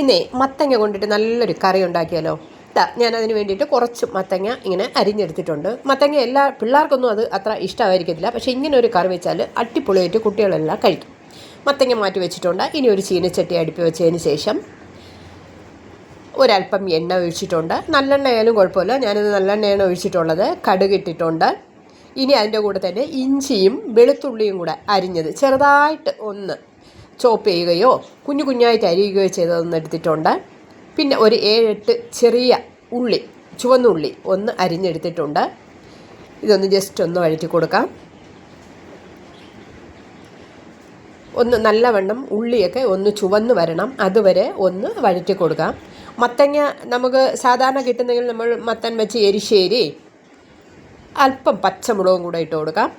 ഇന്നേ മത്തങ്ങ കൊണ്ടിട്ട് നല്ലൊരു കറി ഉണ്ടാക്കിയാലോ? ഇതാ ഞാൻ വേണ്ടിയിട്ട് കുറച്ച് മത്തങ്ങ ഇങ്ങനെ അരിഞ്ഞെടുത്തിട്ടുണ്ട്. മത്തങ്ങ എല്ലാ പിള്ളേർക്കൊന്നും അത് അത്ര ഇഷ്ടമായിരിക്കത്തില്ല പക്ഷേ ഇങ്ങനെ ഒരു കറി വെച്ചാൽ അടിപൊളിയായിട്ട് കുട്ടികളെല്ലാം കഴിക്കും. മത്തങ്ങ മാറ്റി വെച്ചിട്ടുണ്ട്. ഇനി ഒരു ചീനച്ചട്ടി അടുപ്പി വെച്ചതിന് ശേഷം ഒരല്പം എണ്ണ ഒഴിച്ചിട്ടുണ്ട്. നല്ലെണ്ണ ആയാലും കുഴപ്പമില്ല. ഞാനിത് നല്ലെണ്ണയാണ് ഒഴിച്ചിട്ടുള്ളത്. കടുകിട്ടിട്ടുണ്ട്. ഇനി അതിന്റെ കൂടെ തന്നെ ഇഞ്ചിയും വെളുത്തുള്ളിയും കൂടെ അരിഞ്ഞത് ചെറുതായിട്ട് ഒന്ന് ചോപ്പ് ചെയ്യുകയോ കുഞ്ഞു കുഞ്ഞായിട്ട് അരിയുകയോ ചെയ്തതൊന്ന് എടുത്തിട്ടുണ്ട്. പിന്നെ ഒരു ഏഴെട്ട് ചെറിയ ഉള്ളി ചുവന്നുള്ളി ഒന്ന് അരിഞ്ഞെടുത്തിട്ടുണ്ട്. ഇതൊന്ന് ജസ്റ്റ് ഒന്ന് വഴറ്റി കൊടുക്കാം. ഒന്ന് നല്ലവണ്ണം ഉള്ളിയൊക്കെ ഒന്ന് ചുവന്ന് വരണം. അതുവരെ ഒന്ന് വഴറ്റി കൊടുക്കാം. മത്തങ്ങ നമുക്ക് സാധാരണ കിട്ടുന്നെങ്കിൽ നമ്മൾ മത്തൻ വെച്ച് എരിശ്ശേരി അല്പം പച്ചമുളകും കൂടെ ഇട്ട് കൊടുക്കാം.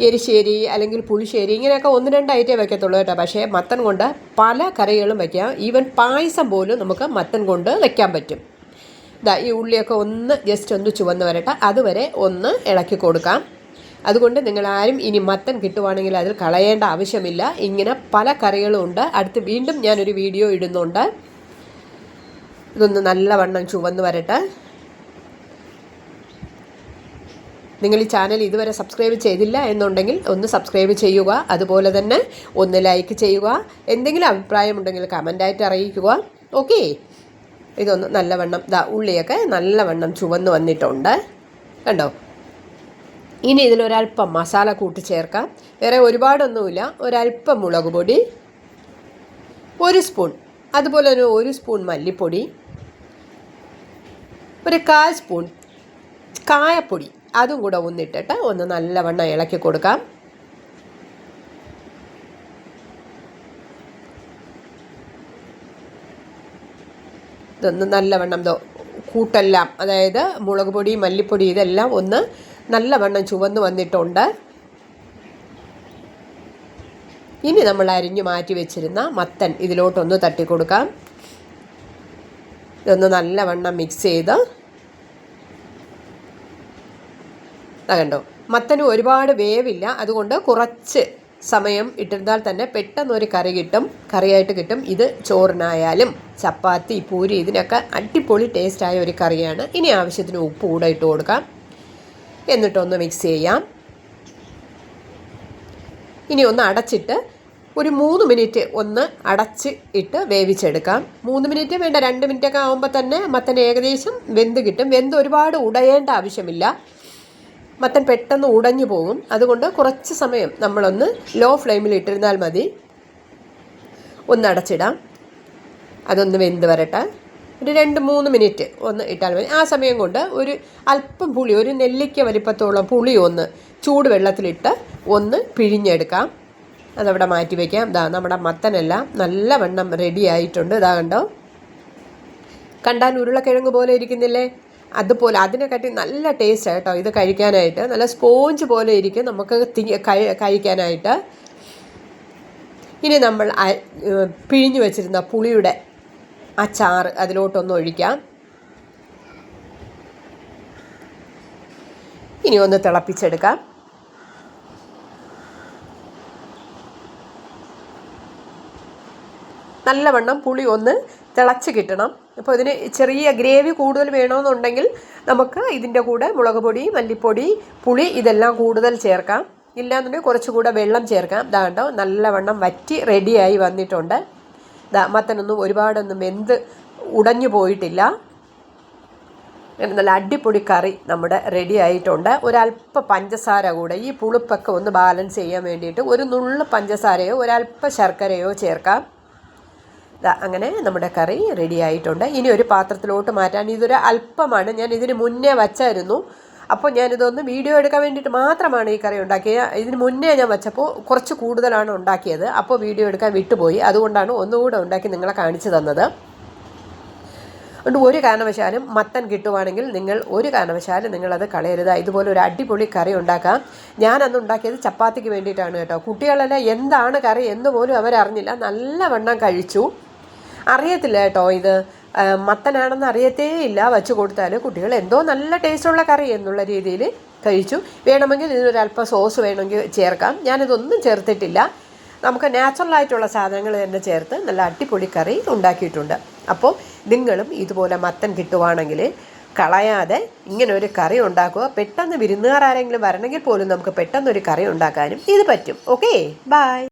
എരിശ്ശേരി അല്ലെങ്കിൽ പുളിശ്ശേരി ഇങ്ങനെയൊക്കെ ഒന്ന് രണ്ട് വയ്ക്കത്തുള്ളൂ കേട്ടോ. പക്ഷേ മത്തൻ കൊണ്ട് പല കറികളും വയ്ക്കാം ഈവൻ പായസം പോലും നമുക്ക് മത്തൻ കൊണ്ട് വയ്ക്കാൻ പറ്റും. ഇതാ ഈ ഉള്ളിയൊക്കെ ഒന്ന് ജസ്റ്റ് ഒന്ന് ചുവന്ന് വരട്ടെ. അതുവരെ ഒന്ന് ഇളക്കി കൊടുക്കാം. അതുകൊണ്ട് നിങ്ങൾ ആരും ഇനി മത്തൻ കിട്ടുവാണെങ്കിൽ അതിൽ കളയേണ്ട ആവശ്യമില്ല. ഇങ്ങനെ പല കറികളും ഉണ്ട്. അടുത്ത് വീണ്ടും ഞാനൊരു വീഡിയോ ഇടുന്നുണ്ട്. ഇതൊന്ന് നല്ലവണ്ണം ചുവന്ന് വരട്ടെ. നിങ്ങൾ ഈ ചാനൽ ഇതുവരെ സബ്സ്ക്രൈബ് ചെയ്തില്ല എന്നുണ്ടെങ്കിൽ ഒന്ന് സബ്സ്ക്രൈബ് ചെയ്യുക. അതുപോലെ തന്നെ ഒന്ന് ലൈക്ക് ചെയ്യുക. എന്തെങ്കിലും അഭിപ്രായമുണ്ടെങ്കിൽ കമന്റായിട്ട് അറിയിക്കുക. ഓക്കെ ഇതൊന്ന് നല്ലവണ്ണം ദാ ഉള്ളിയൊക്കെ നല്ലവണ്ണം ചുവന്ന് വന്നിട്ടുണ്ട്. കണ്ടോ? ഇനി ഇതിലൊരല്പം മസാല കൂട്ടി ചേർക്കാം. വേറെ ഒരുപാടൊന്നുമില്ല. ഒരല്പം മുളക് പൊടി ഒരു സ്പൂൺ അതുപോലെ തന്നെ ഒരു സ്പൂൺ മല്ലിപ്പൊടി ഒരു കാൽ സ്പൂൺ കായപ്പൊടി. അതും കൂടെ ഒന്നിട്ടിട്ട് ഒന്ന് നല്ലവണ്ണം ഇളക്കി കൊടുക്കാം. ഇതൊന്ന് നല്ലവണ്ണം കൂട്ടെല്ലാം അതായത് മുളക് പൊടി മല്ലിപ്പൊടി ഇതെല്ലാം ഒന്ന് നല്ലവണ്ണം ചുവന്ന് വന്നിട്ടുണ്ട്. ഇനി നമ്മൾ അരിഞ്ഞു മാറ്റി വെച്ചിരുന്ന മത്തൻ ഇതിലോട്ടൊന്ന് തട്ടിക്കൊടുക്കാം. ഇതൊന്ന് നല്ലവണ്ണം മിക്സ് ചെയ്ത് കണ്ടോ? മത്തന് ഒരുപാട് വേവില്ല. അതുകൊണ്ട് കുറച്ച് സമയം ഇട്ടിരുന്നാൽ തന്നെ പെട്ടെന്ന് ഒരു കറി കിട്ടും. കറിയായിട്ട് കിട്ടും. ഇത് ചോറിനായാലും ചപ്പാത്തി പൂരി ഇതിനൊക്കെ അടിപൊളി ടേസ്റ്റായ ഒരു കറിയാണ്. ഇനി ആവശ്യത്തിന് ഉപ്പ് കൂടെ ഇട്ട് കൊടുക്കാം. എന്നിട്ടൊന്ന് മിക്സ് ചെയ്യാം. ഇനി ഒന്ന് അടച്ചിട്ട് ഒരു മൂന്ന് മിനിറ്റ് ഒന്ന് അടച്ച് ഇട്ട് വേവിച്ചെടുക്കാം. മൂന്ന് മിനിറ്റ് വേണ്ട രണ്ട് മിനിറ്റൊക്കെ ആകുമ്പോൾ തന്നെ മത്തൻ ഏകദേശം വെന്ത് കിട്ടും. വെന്ത് ഒരുപാട് ഉടയേണ്ട ആവശ്യമില്ല. മത്തൻ പെട്ടെന്ന് ഉടഞ്ഞു പോകും. അതുകൊണ്ട് കുറച്ച് സമയം നമ്മളൊന്ന് ലോ ഫ്ലെയിമിൽ ഇട്ടിരുന്നാൽ മതി. ഒന്ന് അടച്ചിടാം. അതൊന്ന് വെന്ത് വരട്ടെ. ഒരു രണ്ട് മൂന്ന് മിനിറ്റ് ഒന്ന് ഇട്ടാൽ മതി. ആ സമയം കൊണ്ട് ഒരു അല്പം പുളി ഒരു നെല്ലിക്ക വലിപ്പത്തോളം പുളി ഒന്ന് ചൂടുവെള്ളത്തിലിട്ട് ഒന്ന് പിഴിഞ്ഞെടുക്കാം. അതവിടെ മാറ്റി വയ്ക്കാം ഇതാ നമ്മുടെ മത്തനെല്ലാം നല്ലവണ്ണം റെഡി ആയിട്ടുണ്ട്. ഇതാ കണ്ടോ? കണ്ടാൽ ഉരുളക്കിഴങ്ങ് പോലെ ഇരിക്കുന്നില്ലേ? അതുപോലെ അതിനെക്കാട്ടി നല്ല ടേസ്റ്റ് കേട്ടോ ഇത് കഴിക്കാനായിട്ട്. നല്ല സ്പോഞ്ച് പോലെ ഇരിക്കും നമുക്ക് കഴിക്കാനായിട്ട്. ഇനി നമ്മൾ പിഴിഞ്ഞു വെച്ചിരുന്ന പുളിയുടെ അച്ചാർ അതിലോട്ടൊന്ന് ഒഴിക്കാം. ഇനി ഒന്ന് തിളപ്പിച്ചെടുക്കാം. നല്ലവണ്ണം പുളി ഒന്ന് തിളച്ച് കിട്ടണം. അപ്പോൾ ഇതിന് ചെറിയ ഗ്രേവി കൂടുതൽ വേണമെന്നുണ്ടെങ്കിൽ നമുക്ക് ഇതിന്റെ കൂടെ മുളക് പൊടി മല്ലിപ്പൊടി പുളി ഇതെല്ലാം കൂടുതൽ ചേർക്കാം. ഇല്ലാന്നുണ്ടെങ്കിൽ കുറച്ചുകൂടെ വെള്ളം ചേർക്കാം. ദാണ്ടോ നല്ലവണ്ണം വറ്റി റെഡിയായി വന്നിട്ടുണ്ട്. ദാ മത്തനൊന്നും ഒരുപാടൊന്നും വെന്ത് ഉടഞ്ഞു പോയിട്ടില്ല. നല്ല അടിപൊളി കറി നമ്മുടെ റെഡി ആയിട്ടുണ്ട്. ഒരല്പ പഞ്ചസാര കൂടെ ഈ പുളിപ്പൊക്കെ ഒന്ന് ബാലൻസ് ചെയ്യാൻ വേണ്ടിയിട്ട് ഒരു നുള്ളു പഞ്ചസാരയോ ഒരല്പ ശർക്കരയോ ചേർക്കാം. അങ്ങനെ നമ്മുടെ കറി റെഡി ആയിട്ടുണ്ട്. ഇനി ഒരു പാത്രത്തിലോട്ട് മാറ്റാൻ ഇതൊരു അല്പമാണ്. ഞാൻ ഇതിന് മുന്നേ വച്ചായിരുന്നു. അപ്പോൾ ഞാനിതൊന്ന് വീഡിയോ എടുക്കാൻ വേണ്ടിയിട്ട് മാത്രമാണ് ഈ കറി ഉണ്ടാക്കിയത്. ഇതിന് മുന്നേ ഞാൻ വെച്ചപ്പോൾ കുറച്ച് കൂടുതലാണ് ഉണ്ടാക്കിയത്. അപ്പോൾ വീഡിയോ എടുക്കാൻ വിട്ടുപോയി. അതുകൊണ്ടാണ് ഒന്നുകൂടെ ഉണ്ടാക്കി നിങ്ങളെ കാണിച്ചു തന്നത്. അതുകൊണ്ട് ഒരു കാരണവശാലും മത്തൻ കിട്ടുവാണെങ്കിൽ നിങ്ങൾ ഒരു കാരണവശാലും നിങ്ങളത് കളയരുത്. ഇതുപോലെ ഒരു അടിപൊളി കറി ഉണ്ടാക്കാം. ഞാൻ അന്ന് ഉണ്ടാക്കിയത് ചപ്പാത്തിക്ക് വേണ്ടിയിട്ടാണ് കേട്ടോ. കുട്ടികളെല്ലാം എന്താണ് കറി എന്ന് പോലും അവരറിഞ്ഞില്ല. നല്ലവണ്ണം കഴിച്ചു. അറിയത്തില്ല കേട്ടോ ഇത്. മത്തനാണെന്ന് അറിയത്തേ ഇല്ല. വച്ച് കൊടുത്താൽ കുട്ടികൾ എന്തോ നല്ല ടേസ്റ്റുള്ള കറി എന്നുള്ള രീതിയിൽ കഴിച്ചു. വേണമെങ്കിൽ ഇതിനൊരല്പം സോസ് വേണമെങ്കിൽ ചേർക്കാം. ഞാനിതൊന്നും ചേർത്തിട്ടില്ല. നമുക്ക് നാച്ചുറലായിട്ടുള്ള സാധനങ്ങൾ തന്നെ ചേർത്ത് നല്ല അടിപൊളി കറി ഉണ്ടാക്കിയിട്ടുണ്ട്. അപ്പോൾ നിങ്ങളും ഇതുപോലെ മത്തൻ കിട്ടുവാണെങ്കിൽ കളയാതെ ഇങ്ങനെ ഒരു കറി ഉണ്ടാക്കുക. പെട്ടെന്ന് വിരുന്നുകാർ ആരെങ്കിലും വരണമെങ്കിൽ പോലും നമുക്ക് പെട്ടെന്ന് ഒരു കറി ഉണ്ടാക്കാനും ഇത് പറ്റും. Okay bye